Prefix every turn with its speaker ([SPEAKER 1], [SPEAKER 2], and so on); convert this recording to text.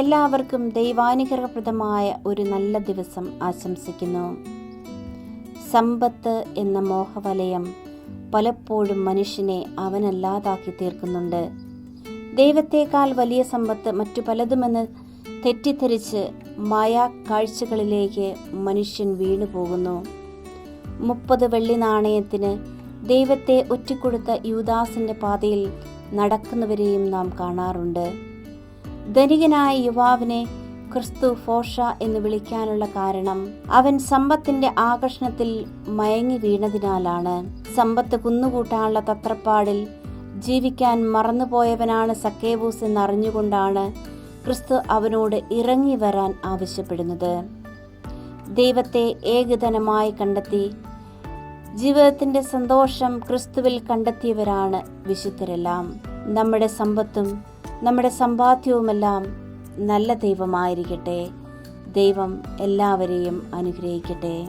[SPEAKER 1] എല്ലാവർക്കും ദൈവാനുഗ്രഹപ്രദമായ ഒരു നല്ല ദിവസം ആശംസിക്കുന്നു. സമ്പത്ത് എന്ന മോഹവലയം പലപ്പോഴും മനുഷ്യനെ അവനല്ലാതാക്കി തീർക്കുന്നുണ്ട്. ദൈവത്തേക്കാൾ വലിയ സമ്പത്ത് മറ്റു പലതുമെന്ന് തെറ്റിദ്ധരിച്ച് മായാ കാഴ്ചകളിലേക്ക് മനുഷ്യൻ വീണുപോകുന്നു. മുപ്പത് വെള്ളി നാണയത്തിന് ദൈവത്തെ ഒറ്റിക്കൊടുത്ത യൂദാസിന്റെ പാതയിൽ നടക്കുന്നവരെയും നാം കാണാറുണ്ട്. ധനികനായ യുവാവിനെ ക്രിസ്തു ഫോഷ എന്ന് വിളിക്കാനുള്ള കാരണം അവൻ സമ്പത്തിന്റെ ആകർഷണത്തിൽ മയങ്ങി വീണതിനാലാണ്. സമ്പത്ത് കുന്നുകൂട്ടാനുള്ള തത്രപ്പാടിൽ ജീവിക്കാൻ മറന്നുപോയവനാണ് സക്കേബൂസ് എന്നറിഞ്ഞുകൊണ്ടാണ് ക്രിസ്തു അവനോട് ഇറങ്ങി വരാൻ ആവശ്യപ്പെടുന്നത്. ദൈവത്തെ ഏകതനമായി കണ്ടെത്തി ജീവിതത്തിന്റെ സന്തോഷം ക്രിസ്തുവിൽ കണ്ടെത്തിയവരാണ് വിശുദ്ധരെല്ലാം. നമ്മുടെ സമ്പത്തും നമ്മുടെ സമ്പാദ്യവുമെല്ലാം നല്ല ദൈവമായിരിക്കട്ടെ. ദൈവം എല്ലാവരെയും അനുഗ്രഹിക്കട്ടെ.